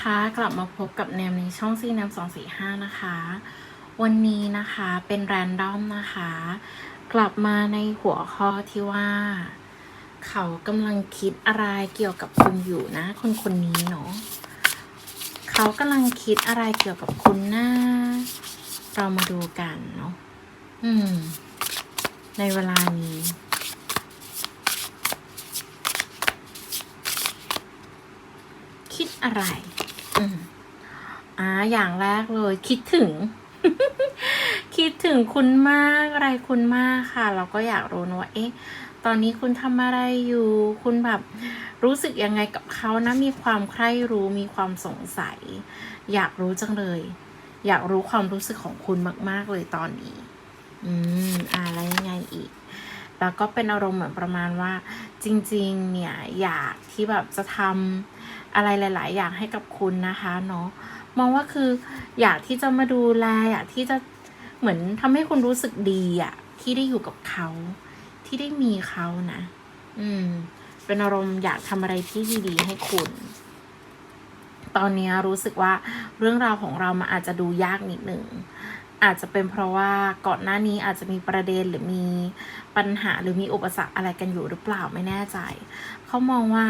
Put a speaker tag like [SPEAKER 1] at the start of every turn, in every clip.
[SPEAKER 1] ค่ะกลับมาพบกับแนมในช่องซีแนมสองสี่ห้านะคะ วันนี้นะคะเป็นแรนดอมนะคะ กลับมาในหัวข้อที่ว่า เขากำลังคิดอะไรเกี่ยวกับคุณอยู่นะ คนคนนี้เนาะเขากำลังคิดอะไรเกี่ยวกับคุณนะเรามาดูกันเนาะอืม ในเวลานี้คิดอะไร อ่าอย่างแรกเลย คิดถึง คิดถึงคุณมากอะไรคุณมากค่ะ เราก็อยากรู้นะว่าเอ๊ะตอนนี้คุณทำอะไรอยู่ คุณแบบรู้สึกยังไงกับเขานะ มีความใคร่รู้ มีความสงสัย อยากรู้จังเลย อยากรู้ความรู้สึกของคุณมาก ๆ เลยตอนนี้ อืม อ่าแล้วยังไงอีก แล้วก็เป็นอารมณ์เหมือนประมาณว่า จริง ๆ เนี่ย อยากที่แบบจะทำอะไรหลาย ๆ อย่างให้กับคุณนะคะ เนาะ มองว่าคือ อยากที่จะมาดูแลอยากที่จะเหมือนทำให้คุณรู้สึกดีอะที่ได้อยู่กับเขา ที่ได้มีเขานะ อืม เป็นอารมณ์อยากทำอะไรที่ดีๆให้คุณ ตอนนี้รู้สึกว่าเรื่องราวของเรามันอาจจะดูยากนิดหนึ่งอาจจะเป็นเพราะว่าก่อนหน้านี้อาจจะมีประเด็นหรือมีปัญหาหรือมีอุปสรรคอะไรกันอยู่หรือเปล่าไม่แน่ใจ เขามองว่า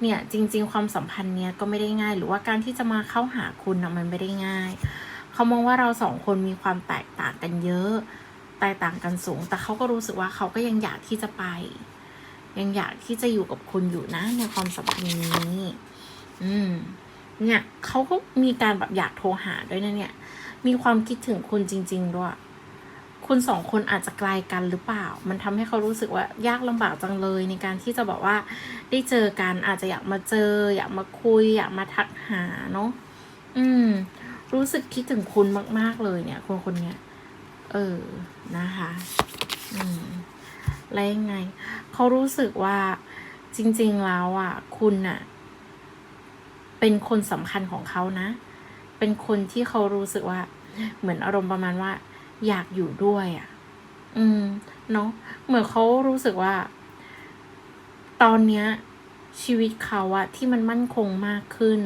[SPEAKER 1] เนี่ยจริง ๆ ความสัมพันธ์เนี้ยก็ไม่ได้ง่าย หรือว่าการที่จะมาเข้าหาคุณนะมันไม่ได้ง่าย เขามองว่าเราสองคนมีความแตกต่างกันเยอะแตกต่างกันสูง แต่เขาก็รู้สึกว่าเขาก็ยังอยากที่จะไป ยังอยากที่จะอยู่กับคุณอยู่นะในความสัมพันธ์นี้ อืม เนี่ยเขาก็มีการแบบอยากโทรหาด้วยนะเนี่ย มีความคิดถึงคุณจริง ๆ ด้วย คุณสองคนอาจจะไกลกันหรือเปล่า มันทำให้เขารู้สึกว่ายากลำบากจังเลยในการที่จะบอกว่าได้เจอกันอาจจะอยากมาเจอ อยากมาคุย อยากมาทักหาเนาะอืม รู้สึกคิดถึงคุณมาก ๆ เลยเนี่ย คนคนเนี้ยเออนะคะ อืมแล้วยังไงเขารู้สึกว่าจริง ๆ แล้วอะ คุณน่ะ เป็นคนสำคัญของเขานะ เป็นคนที่เขารู้สึกว่า เหมือนอารมณ์ประมาณว่า อยากอยู่ด้วยอะ อืม เนาะเหมือนเขารู้สึกว่า ตอนเนี้ย ชีวิตเขาอะที่มันมั่นคงมากขึ้น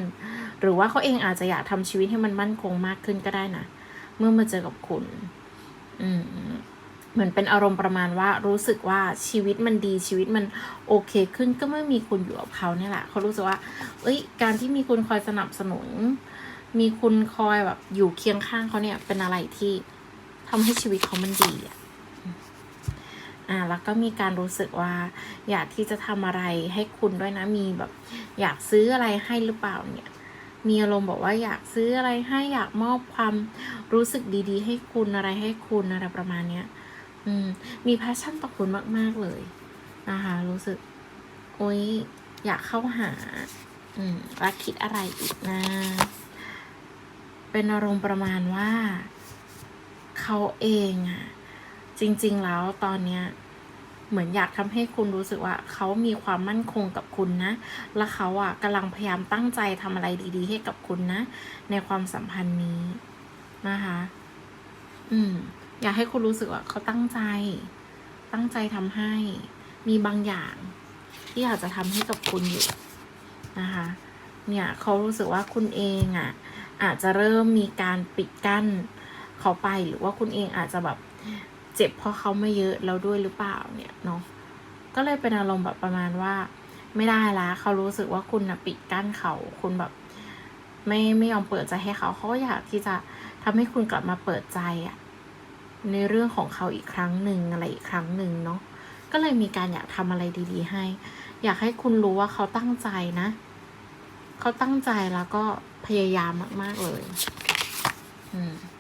[SPEAKER 1] หรือว่าเขาเองอาจจะอยากทำชีวิตให้มันมั่นคงมากขึ้นก็ได้นะเมื่อมาเจอกับคุณ อืมเหมือนเป็นอารมณ์ประมาณว่ารู้สึกว่าชีวิตมันดีชีวิตมันโอเคขึ้นก็เมื่อมีคุณอยู่กับเขาเนี่ยแหละเขารู้สึกว่า เอ้ย การที่มีคุณคอยสนับสนุน มีคุณคอยแบบอยู่เคียงข้างเขาเนี่ยเป็นอะไรที่ ทำให้ชีวิตเขามันดีอะอ่าแล้วก็มีการรู้สึกว่า อยากที่จะทำอะไรให้คุณด้วยนะมีแบบ อยากซื้ออะไรให้หรือเปล่าเนี่ย มีอารมณ์บอกว่าอยากซื้ออะไรให้อยากมอบความรู้สึกดีๆ ให้คุณอะไรให้คุณอะไรประมาณเนี้ยอืมมีแพชชั่นต่อคุณมาก ๆเลยนะคะ รู้สึก โอ๊ยอยากเข้าหา อืมแล้วคิดอะไรอีกนะ เป็นอารมณ์ประมาณว่า เขาเองอะจริง ๆ แล้วตอนเนี้ยเหมือนอยากทำให้คุณรู้สึกว่าเขามีความมั่นคงกับคุณนะ และเขาอะกำลังพยายามตั้งใจทำอะไรดี ๆ ให้กับคุณนะ ในความสัมพันธ์นี้นะคะ อืม อยากให้คุณรู้สึกว่าเขาตั้งใจ ตั้งใจทำให้ มีบางอย่าง ที่อยากจะทำให้กับคุณอยู่นะคะ เนี่ยเขารู้สึกว่าคุณเองอะ อาจจะเริ่มมีการปิดกั้น เขาไปหรือว่าคุณเองอาจจะแบบเจ็บเพราะเขาไม่เยอะแล้วด้วยหรือเปล่าเนี่ยเนาะก็เลยเป็นอารมณ์แบบประมาณว่า ไม่ได้ละเขารู้สึกว่าคุณนะปิดกั้นเขาคุณแบบ ไม่ไม่ยอมเปิดใจให้เขาเขาอยากที่จะทำให้คุณกลับมาเปิดใจอะในเรื่องของเขาอีกครั้งหนึ่งอะไรอีกครั้งหนึ่งเนาะก็เลยมีการอยากทำอะไรดี ๆ ให้ อยากให้คุณรู้ว่าเขาตั้งใจนะเขาตั้งใจแล้วก็พยายามมาก ๆ เลย อืมอะ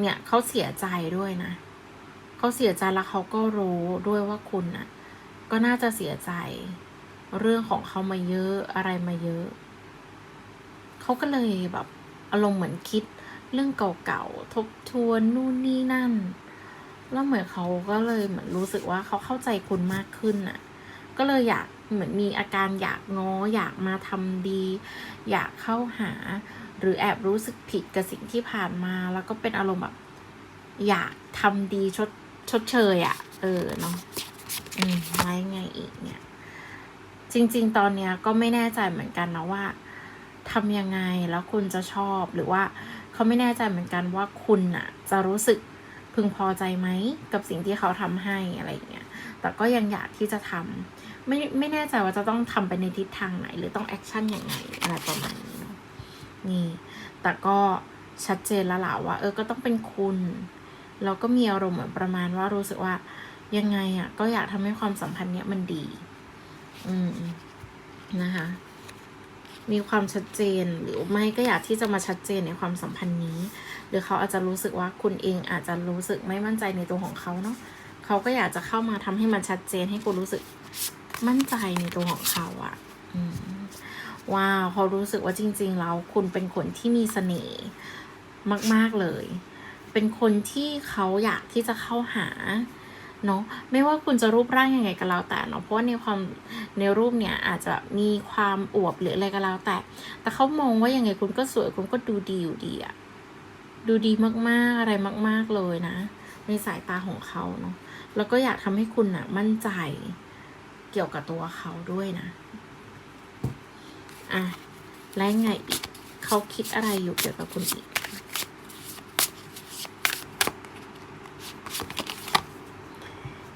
[SPEAKER 1] เนี่ยเขาเสียใจด้วยนะเขาเสียใจแล้วเขาก็รู้ด้วยว่าคุณน่ะ ก็น่าจะเสียใจ เรื่องของเขามาเยอะอะไรมาเยอะ เขาก็เลยแบบอารมณ์เหมือนคิดเรื่องเก่าๆทบทวนนู่นนี่นั่น แล้วเหมือนเขาก็เลยเหมือนรู้สึกว่าเขาเข้าใจคุณมากขึ้นน่ะ ก็เลยอยากเหมือนมีอาการอยากง้ออยากมาทำดี อยากเข้าหา หรือแอบรู้สึกผิดกับสิ่งที่ผ่านมา แล้วก็เป็นอารมณ์แบบ อยากทำดีชดชดเชยอะ่ะ เออเนาะอืมไว้ไงอีกเนี่ย จริง ๆ ตอนเนี้ยก็ไม่แน่ใจเหมือนกันนะว่าทำยังไงแล้วคุณจะชอบหรือว่าเขาไม่แน่ใจเหมือนกันว่าคุณอะจะรู้สึกพึงพอใจไหมกับสิ่งที่เขาทำให้อะไรอย่างเงี้ยแต่ก็ยังอยากที่จะทำไม่ไม่แน่ใจว่าจะต้องทำไปในทิศทางไหน หรือต้องแอคชั่นอย่างไงอะไรประมาณนี้ นี่ แต่ก็ชัดเจนแล้วล่ะว่า เออก็ต้องเป็นคุณแล้วก็มีอารมณ์เหมือนประมาณว่ารู้สึกว่ายังไงอะ่ะ ก็อยากทำให้ความสัมพันธ์เนี้ยมันดี อืมนะคะ มีความชัดเจนหรือไม่ก็อยากที่จะมาชัดเจนในความสัมพันธ์นี้ หรือเขาอาจจะรู้สึกว่าคุณเองอาจจะรู้สึกไม่มั่นใจในตัวของเขาเนาะเขาก็อยากจะเข้ามาทำให้มันชัดเจนให้คุณรู้สึกมั่นใจในตัวของเขาอะ่ะ อืม ว้าวเขารู้สึกว่าจริง ๆ แล้วคุณเป็นคนที่มีเสน่ห์มาก ๆ เลย เป็นคนที่เขาอยากที่จะเข้าหาเนาะไม่ว่าคุณจะรูปร่างยังไงก็แล้วแต่เนาะเพราะว่าในความในรูปเนี่ยอาจจะมีความอวบหรืออะไรก็แล้วแต่ แต่เขามองว่ายังไงคุณก็สวยคุณก็ดูดีอยู่ดีอะดูดีมากๆอะไรมาก ๆเลยนะ ในสายตาของเขาเนาะแล้วก็อยากทำให้คุณอะมั่นใจเกี่ยวกับตัวเขาด้วยนะ อะและไงอีกเขาคิดอะไรอยู่เกี่ยวกับคุณอีก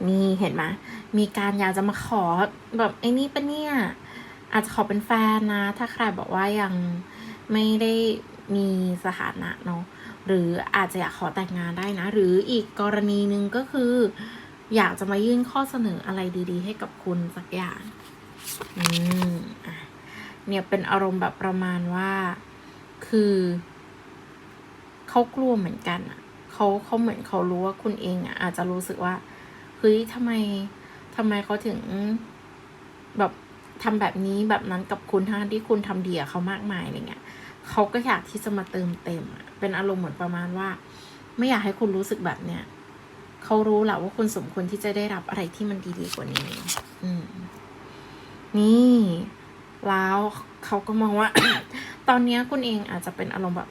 [SPEAKER 1] นี่เห็นไหมมีการอยากจะมาขอแบบไอ้นี่ปะเนี่ย อาจจะขอเป็นแฟนนะ ถ้าใครบอกว่ายังไม่ได้มีสถานะเนาะหรืออาจจะอยากขอแต่งงานได้นะ หรืออีกกรณีหนึ่งก็คือ อยากจะมายื่นข้อเสนออะไรดี ๆ ให้กับคุณสักอย่าง อืม เนี่ยเป็นอารมณ์แบบประมาณว่า คือเขากลัวเหมือนกันอะเขาเขาเหมือนเขารู้ว่าคุณเองอะ อาจจะรู้สึกว่าเฮ้ยทำไมทำไมเขาถึงแบบทำแบบนี้แบบนั้นกับคุณทั้งที่คุณทำดีกับเขามากมายอะไรเงี้ยเขาก็อยากที่จะมาเติมเต็มอะเป็นอารมณ์เหมือนประมาณว่า ไม่อยากให้คุณรู้สึกแบบเนี้ยเขารู้แหละว่าคุณสมควรที่จะได้รับอะไรที่มันดีๆกว่านี้ อืม นี่ แล้วเขาก็มองว่า ตอนนี้คุณเองอาจจะเป็นอารมณ์แบบ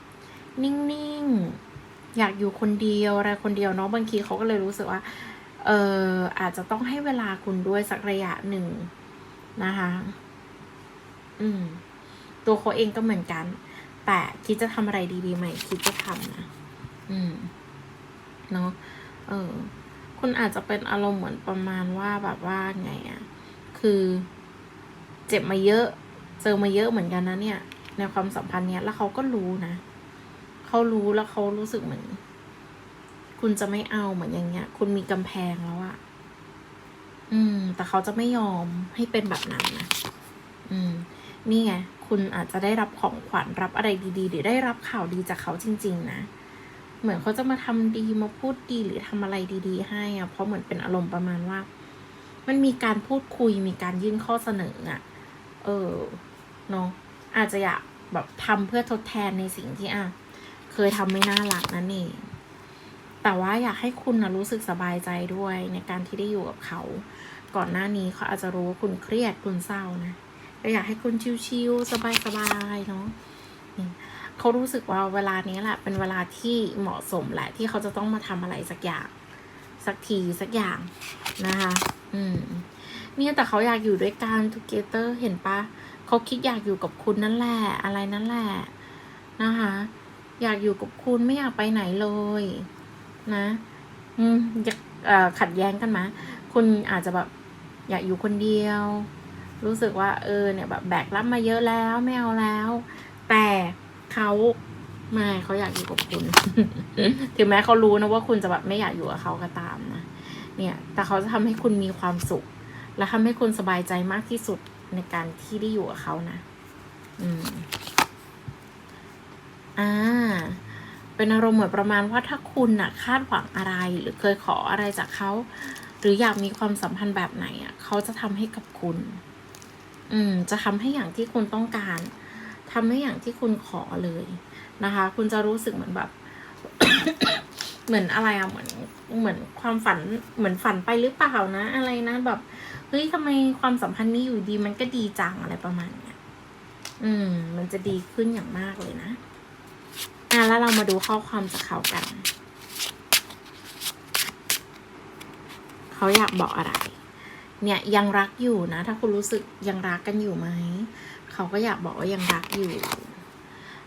[SPEAKER 1] นิ่งๆ อยากอยู่คนเดียวอะไรคนเดียวเนาะบางทีเขาก็เลยรู้สึกว่า เอออาจจะต้องให้เวลาคุณด้วยสักระยะหนึ่งนะคะ อืม ตัวเขาเองก็เหมือนกัน แต่คิดจะทำอะไรดีๆใหม่ คิดจะทำนะ อืม เนาะ เออ คุณอาจจะเป็นอารมณ์เหมือนประมาณว่าแบบว่าไงอะ คือ เจ็บมาเยอะ เจอมาเยอะเหมือนกันนะเนี่ย ในความสัมพันธ์เนี้ยแล้วเขาก็รู้นะเขารู้แล้วเขารู้สึกเหมือน คุณจะไม่เอาเหมือนอย่างเงี้ย คุณมีกำแพงแล้วอะอืม แต่เขาจะไม่ยอมให้เป็นแบบนั้นนะอืม นี่ไงคุณอาจจะได้รับของขวัญรับอะไรดีๆ หรือได้รับข่าวดีจากเขาจริง ๆ นะเหมือนเขาจะมาทำดีมาพูดดีหรือทำอะไรดีๆ ให้อะเพราะเหมือนเป็นอารมณ์ประมาณว่า มันมีการพูดคุยมีการยื่นข้อเสนออะเออ เนาะอาจจะอยากแบบทำเพื่อทดแทนในสิ่งที่อะเคยทำไม่น่ารักนั่นเองแต่ว่าอยากให้คุณนะรู้สึกสบายใจด้วยในการที่ได้อยู่กับเขา ก่อนหน้านี้เขาอาจจะรู้ว่าคุณเครียดคุณเศร้านะก็อยากให้คุณชิวๆสบายๆเนาะนี่เขารู้สึกว่าเวลานี้แหละเป็นเวลาที่เหมาะสมแหละ ที่เขาจะต้องมาทำอะไรสักอย่าง สักทีสักอย่างนะคะ อืมเนี่ยแต่เขาอยากอยู่ด้วยกัน together เห็นปะเขาคิดอยากอยู่กับคุณนั่นแหละ อะไรนั่นแหละนะคะ อยากอยู่กับคุณไม่อยากไปไหนเลย นะ อืมอยากขัดแย้งกันไหมคุณอาจจะแบบอยากอยู่คนเดียว รู้สึกว่า เออเนี่ยแบบแบกรับมาเยอะแล้วไม่เอาแล้ว แต่เขาไม่เขาอยากอยู่กับคุณ ถึงแม้เขารู้นะว่าคุณจะแบบไม่อยากอยู่กับเขาก็ตามนะ เนี่ย แต่เขาจะทำให้คุณมีความสุข และทำให้คุณสบายใจมากที่สุด ในการที่ได้อยู่กับเขานะ อืม อ่า เป็นอารมณ์เหมือนประมาณว่าถ้าคุณน่ะ คาดหวังอะไรหรือเคยขออะไรจากเขา หรืออยากมีความสัมพันธ์แบบไหนอะ เขาจะทำให้กับคุณ อืม จะทำให้อย่างที่คุณต้องการทำให้อย่างที่คุณขอเลยนะคะ คุณจะรู้สึกเหมือนแบบ เหมือนอะไรอะเหมือนเหมือนความฝันเหมือนฝันไปหรือเปล่านะ อะไรนะแบบเฮ้ยทำไมความสัมพันธ์นี้อยู่ดีมันก็ดีจังอะไรประมาณเนี้ยอืม มันจะดีขึ้นอย่างมากเลยนะอะแล้วเรามาดูข้อความจากเขากัน เขาอยากบอกอะไร เนี่ยยังรักอยู่นะ ถ้าคุณรู้สึกยังรักกันอยู่ไหม เขาก็อยากบอกว่ายังรักอยู่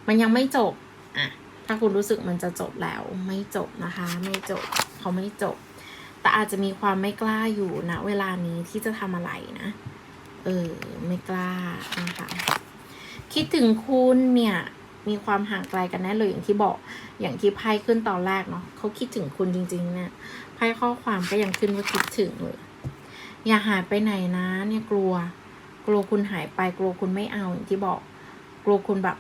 [SPEAKER 1] มันยังไม่จบ อะ ถ้าคุณรู้สึกมันจะจบแล้วไม่จบนะคะ ไม่จบเขาไม่จบ แต่อาจจะมีความไม่กล้าอยู่นะเวลานี้ที่จะทำอะไรนะเออไม่กล้านะคะคิดถึงคุณเนี่ยมีความห่างไกลกันแน่เลยอย่างที่บอกอย่างที่ไพ่ขึ้นตอนแรกเนาะเขาคิดถึงคุณจริงๆเนี่ยไพ่ข้อความก็ยังขึ้นว่าคิดถึงเลยอย่าหายไปไหนนะเนี่ยกลัว กลัวคุณหายไป กลัวคุณไม่เอาอย่างที่บอก กลัวคุณแบบ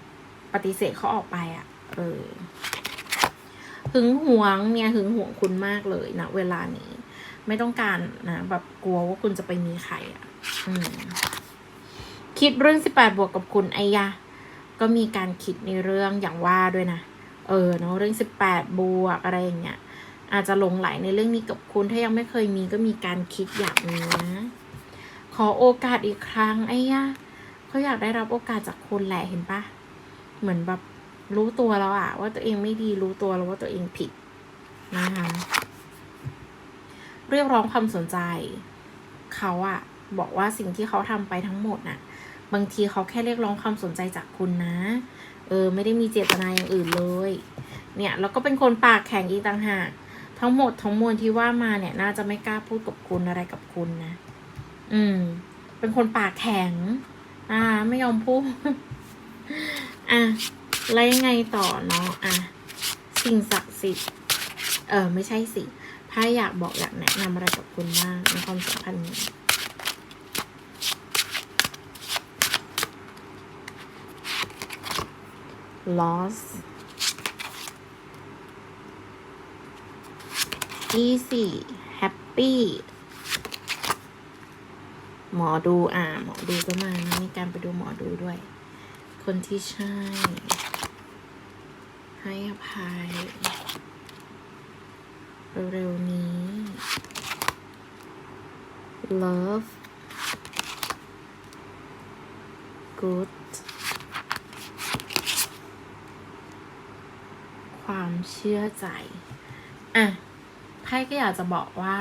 [SPEAKER 1] ปฏิเสธเขาออกไปอะ่ะ เออหึงหวงเนี่ยหึงหวงคุณมากเลยนะเวลานี้ ไม่ต้องการนะแบบกลัวว่าคุณจะไปมีใครอะอืมคิดเรื่องสิบแปดบวกกับคุณไอ้ยะ ก็มีการคิดในเรื่องอย่างว่าด้วยนะเออเนาะเรื่องสิบแปดบวกอะไรอย่างเงี้ยอาจจะหลงไหลในเรื่องนี้กับคุณ ถ้ายังไม่เคยมีก็มีการคิดอย่างนี้นะ ขอโอกาสอีกครั้งไอ้ย่าเขาอยากได้รับโอกาสจากคุณแหละเห็นปะเหมือนแบบ รู้ตัวแล้วอะว่าตัวเองไม่ดีรู้ตัวแล้วว่าตัวเองผิดนะคะเรียกร้องความสนใจ เขาอะบอกว่าสิ่งที่เขาทำไปทั้งหมดน่ะ บางทีเขาแค่เรียกร้องความสนใจจากคุณนะ เออ ไม่ได้มีเจตนาอย่างอื่นเลย เนี่ยแล้วก็เป็นคนปากแข็งอีกต่างหาก ทั้งหมดทั้งมวลที่ว่ามาเนี่ย น่าจะไม่กล้าพูดกับคุณอะไรกับคุณนะ อืม เป็นคนปากแข็ง อ่า ไม่ยอมพูด อะ แล้วยังไงต่อเนาะอะสิ่งศักดิ์สิทธิ์เออไม่ใช่สิไพ่อยากบอกอยากแนะนำอะไรกับคุณบ้างในความสัมพันธ์นี้ loss easy happy หมอดูอ่าหมอดูก็มานะมีการไปดูหมอดูด้วย คนที่ใช่ ให้อภัย เร็วๆนี้ love good ความเชื่อใจ อะ ไพ่ก็อยากจะบอกว่า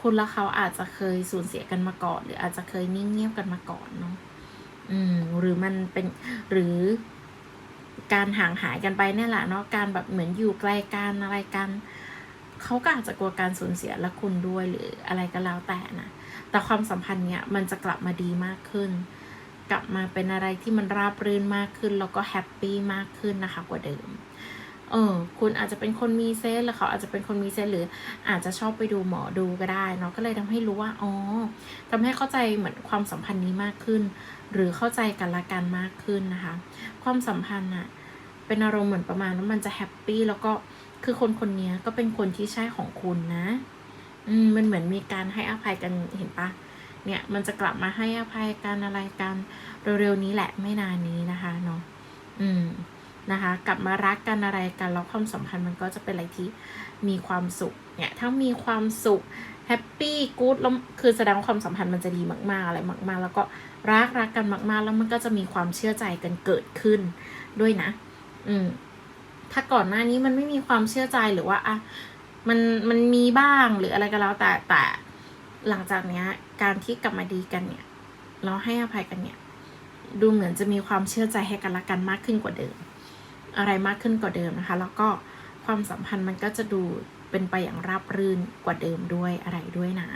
[SPEAKER 1] คุณและเขาอาจจะเคยสูญเสียกันมาก่อน หรืออาจจะเคยนิ่งเงียบกันมาก่อนเนาะ อืม หรือมันเป็น หรือ การห่างหายกันไปเนี่ยแหละเนาะการแบบเหมือนอยู่ไกลกันอะไรกันเขาก็อาจจะกลัวการสูญเสียและคุณด้วยหรืออะไรก็แล้วแต่นะแต่ความสัมพันธ์เนี้ยมันจะกลับมาดีมากขึ้น กลับมาเป็นอะไรที่มันราบรื่นมากขึ้น แล้วก็แฮปปี้มากขึ้นนะคะกว่าเดิม เออคุณอาจจะเป็นคนมีเซนหรือเขาอาจจะเป็นคนมีเซนหรืออาจจะชอบไปดูหมอดูก็ได้เนาะก็เลยทำให้รู้ว่าอ๋อทำให้เข้าใจเหมือนความสัมพันธ์นี้มากขึ้น หรือเข้าใจกันละกันมากขึ้นนะคะ ความสัมพันธ์อะเป็นอารมณ์เหมือนประมาณว่ามันจะแฮปปี้แล้วก็คือคนคนนี้ก็เป็นคนที่ใช่ของคุณนะอืมมันเหมือนมีการให้อภัยกันเห็นปะเนี่ยมันจะกลับมาให้อภัยกันอะไรกันเร็วๆนี้แหละไม่นานนี้นะคะเนาะอืม นะคะ กลับมารักกันอะไรกันแล้วความสัมพันธ์มันก็จะเป็นอะไรที่มีความสุขเนี่ยถ้ามีความสุขแฮปปี้กู๊ดแล้วคือแสดงว่าความสัมพันธ์มันจะดีมากๆอะไรมาก ๆ แล้วก็รักรักกันมาก ๆ แล้วมันก็จะมีความเชื่อใจกันเกิดขึ้นด้วยนะ อืมถ้าก่อนหน้านี้มันไม่มีความเชื่อใจหรือว่าอะมันมันมีบ้างหรืออะไรก็แล้วแต่แต่หลังจากเนี้ย การที่กลับมาดีกันเนี่ยแล้วให้อภัยกันเนี่ย ดูเหมือนจะมีความเชื่อใจให้กันและกันมากขึ้นกว่าเดิม อะไรมากขึ้นกว่าเดิมนะคะ แล้วก็ความสัมพันธ์มันก็จะดูเป็นไปอย่างราบรื่นกว่าเดิมด้วยอะไรด้วยนะ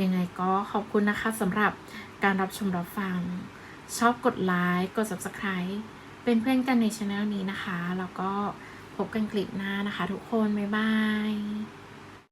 [SPEAKER 1] ยังไงก็ขอบคุณนะคะสำหรับการรับชมรับฟัง ชอบกดไลค์กด subscribe เป็นเพื่อนกันในช anel นี้นะคะ แล้วก็พบกันคลิปหน้านะคะทุกคน บ๊ายบาย